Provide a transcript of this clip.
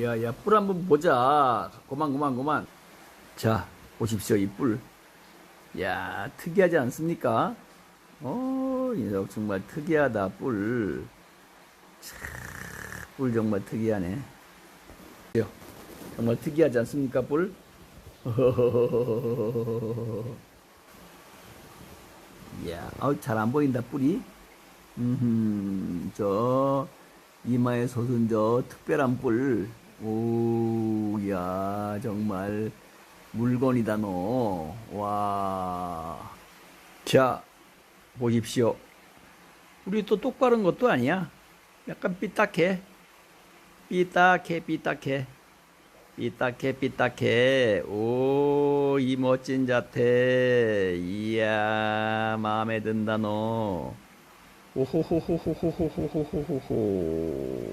야야 뿔 한번 보자. 고만 고만 고만. 자 보십시오 이 뿔. 야 특이하지 않습니까? 어 이 녀석 정말 특이하다 뿔. 참, 뿔 정말 특이하네. 요, 정말 특이하지 않습니까 뿔? 야 아우 잘 안 보인다 뿔이. 음, 저 이마에 솟은 저 특별한 뿔. 오, 야, 정말 물건이다 너. 와. 자, 보십시오. 우리 또 똑바른 것도 아니야. 약간 삐딱해. 삐딱해, 삐딱해. 삐딱해, 삐딱해. 오, 이 멋진 자태. 이야, 마음에 든다 너. 오호호호호호호호호호호.